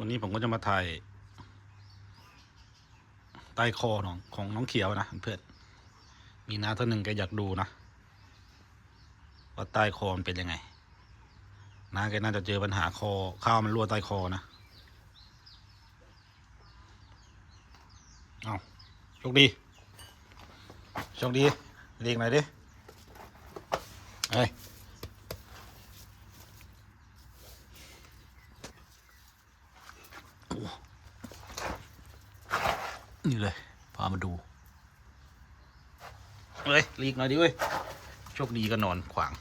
วันนี้ผมก็จะมาถ่ายใต้คอของของน้องเขียวนะเพื่อนมีน้าท่านหนึ่งแกอยากดูนะว่าใต้คอมันเป็นยังไงน้าแกน่าจะเจอปัญหาคอข้าวมันรั่วใต้คอนะเอาโชคดีโชคดีเรียกหน่อยดิเฮ้ย นี่เลย พามาดู เฮ้ยลีกหน่อยดิเว้ย โชคดีก็นอนขวาง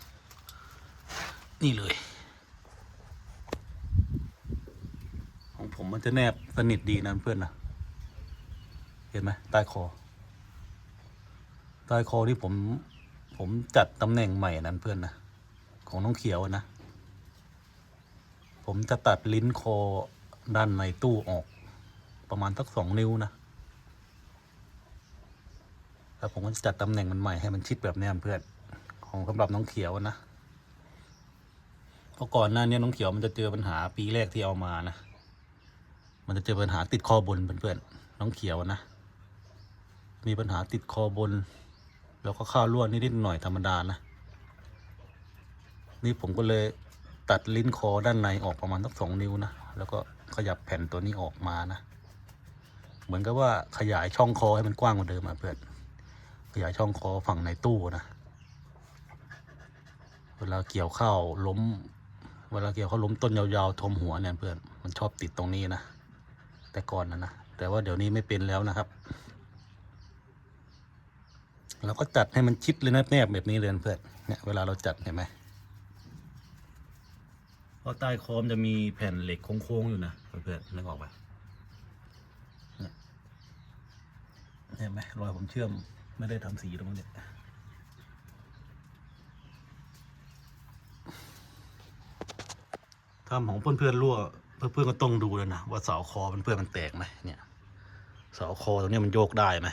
นี่เลย ของผมมันจะแนบสนิทดีนะเพื่อนนะ เห็นไหมใต้คอ ใต้คอที่ผม ผมจัดตำแหน่งใหม่นั้นเพื่อนนะ ของน้องเขียวนะ ผมจะตัดลิ้นคอด้านในตู้ออกประมาณสักสองนิ้วนะ แล้วผมก็จัดตำแหน่งมันใหม่ให้มันชิดแบบนี้เพื่อนของสำหรับน้องเขียวนะเพราะก่อนหน้านี้น้องเขียวมันจะเจอปัญหาปีแรกที่เอามานะ มันจะเจอปัญหาติดคอบนเพื่อนๆน้องเขียวนะ มีปัญหาติดคอบน แล้วก็ข้าวร่วนนิดๆหน่อยธรรมดานะนี่ผมก็เลยตัดลิ้นคอด้านในออกประมาณสักสองนิ้วนะ แล้วก็ขยับแผ่นตัวนี้ออกมานะ เหมือนกับว่าขยายช่องคอให้มันกว้างกว่าเดิมอะเพื่อน ขยายช่องคอฝั่งในตู้นะ เวลาเกี่ยวข้าวล้ม เวลาเกี่ยวข้าวล้มต้นยาวๆทมหัวเนี่ยเพื่อน มันชอบติดตรงนี้นะ แต่ก่อนนะนะ แต่ว่าเดี๋ยวนี้ไม่เป็นแล้วนะครับ เราก็จัดให้มันชิดเลยนะแนบแบบนี้เลยนเพื่อน เนี่ยเวลาเราจัดเห็นไหมเพราะใต้คอมจะมีแผ่นเหล็กโค้งๆอยู่นะเพื่อนๆนึกออกไหมเห็นไหมรอยผมเชื่อม ไม่ได้ทำสีตรงนี้ทำของเพื่อนๆรั่วเพื่อนๆก็ต้องดูเลยนะว่าเสาคอเพื่อนๆมันแตกไหมเนี่ยเสาคอตรงนี้มันโยกได้ไหม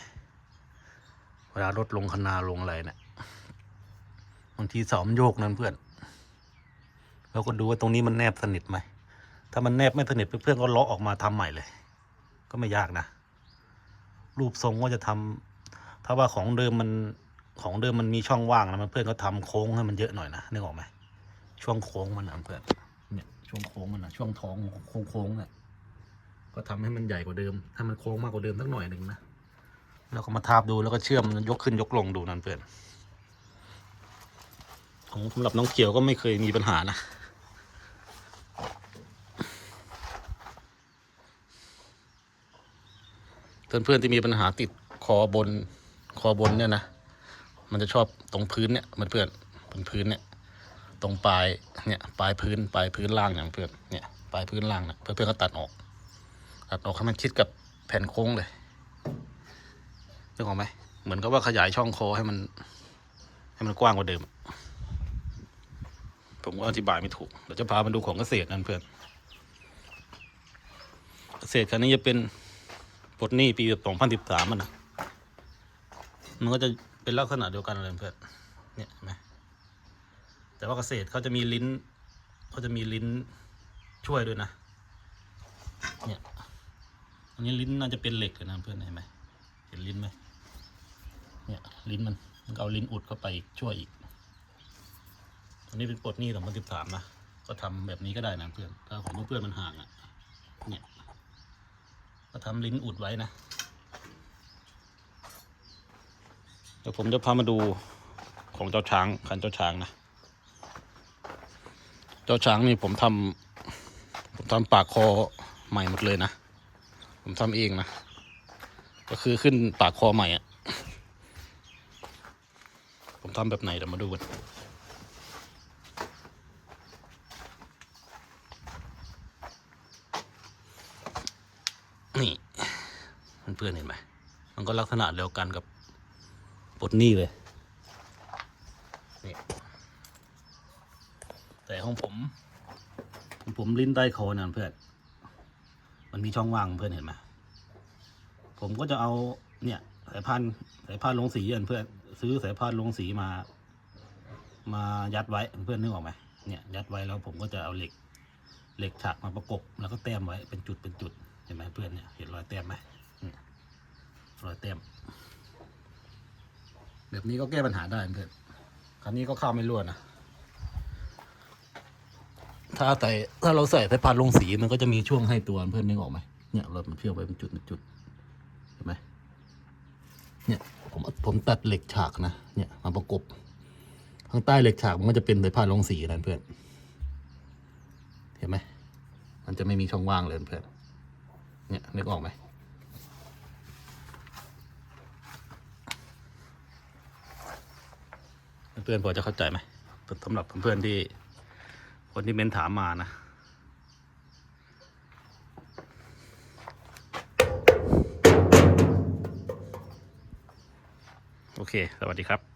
เวลารถลงคนาลงอะไรเนี่ยบางทีเสามันโยกนั่นเพื่อนเราก็ดูว่าตรงนี้มันแนบสนิทไหมถ้ามันแนบไม่สนิทเพื่อนๆก็เลาะออกมาทำใหม่เลย ก็ไม่ยากนะรูปทรงก็จะทำ ถ้าว่าของเดิมมันของเดิมมันมีช่องว่างนะมันเพื่อนก็ทำโค้งให้มันเยอะหน่อยนะนึกออกไหมช่วงโค้งมันนะเพื่อนเนี่ยช่วงโค้งมันนะช่วงท้องโค้งๆเนี่ยก็ทำให้มันใหญ่กว่าเดิมให้มันโค้งมากกว่าเดิมสักหน่อยหนึ่งนะแล้วก็มาทาบดูแล้วก็เชื่อมยกขึ้นยกลงดูนั่นเพื่อนของสำหรับน้องเขียวก็ไม่เคยมีปัญหานะเพื่อนเพื่อนๆที่มีปัญหาติดคอบน คอบนเนี่ยนะมันจะชอบตรงพื้นเนี่ยมันเพื่อนบนพื้นเนี่ยตรงปลายเนี่ยปลายพื้นปลายพื้นล่างอย่างเพื่อนเนี่ยปลายพื้นล่างนะเพื่อนเพื่อนๆก็ตัดออก ตัดออกให้มันชิดกับแผ่นโค้งเลยนึกออกไหมเหมือนกับว่าขยายช่องคอให้มัน ให้มันกว้างกว่าเดิม ผมก็อธิบายไม่ถูกเดี๋ยวจะพามาดูของเกษตรนั่นเพื่อนเกษตรคันนี้จะเป็นปลดหนี้ปีสองพันสิบสามมันนะ มันก็จะเป็นลักษณะเดียวกันเลยเพื่อนเนี่ยเห็นไหมแต่ว่าเกษตรเขาจะมีลิ้นเขาจะมีลิ้นช่วยด้วยนะ เนี่ย อันนี้ลิ้นน่าจะเป็นเหล็กเลยนะเพื่อนเห็นไหมเห็นลิ้นไหมเนี่ยลิ้นมันมันเอาลิ้นอุดเข้าไปช่วยอีกอันนี้เป็นปลดหนี้สองพันสิบสามนะก็ทำแบบนี้ก็ได้นะเพื่อนถ้าของเพื่อนมันห่างอะ เนี่ย ก็ทำลิ้นอุดไว้นะ เดี๋ยวผมจะพามาดูของเจ้าช้างคันเจ้าช้างนะ เจ้าช้างนี่ผมทำผมทำปากคอใหม่หมดเลยนะ ผมทำเองนะ ก็คือขึ้นปากคอใหม่อะผมทำแบบไหนเดี๋ยวมาดูกันนี่เพื่อนๆเห็นไหมมันก็ลักษณะเดียวกันกับ ปลดหนี้เลยนี่แต่ของผมของผมลิ้นใต้คอนั่นเพื่อน มันมีช่องว่างเพื่อนเห็นไหมผมก็จะเอาเนี่ย สายพานสายพานลงสีอันเพื่อน ซื้อสายพานลงสีมา มายัดไว้เพื่อนนึกออกไหมเนี่ยยัดไว้แล้วผมก็จะเอาเหล็กเหล็กฉากมาประกบแล้วก็แต้มไว้เป็นจุดเป็นจุดเห็นไหมเพื่อนเนี่ยเห็นรอยแต้มไหมรอยแต้ม แบบนี้ก็แก้ปัญหาได้เพื่อนคราวนี้ก็เข้าไม่รั่วนะ ถ้าใส่ถ้าเราใส่สายพานลงสีมันก็จะมีช่วงให้ตัวเพื่อนนึกออกไหมเนี่ยเรามันเชื่อมไว้เป็นจุดเป็นจุดเห็นไหมเนี่ยผมผมตัดเหล็กฉากนะเนี่ยมาประกบข้างใต้เหล็กฉากมันก็จะเป็นสายพานลงสีนั่นเพื่อน เห็นไหมมันจะไม่มีช่องว่างเลยเพื่อน เนี่ยนึกออกไหม เพื่อนๆพอจะเข้าใจไหมสำหรับเพื่อนๆที่ คนที่เม้นถามมานะโอเค สวัสดีครับ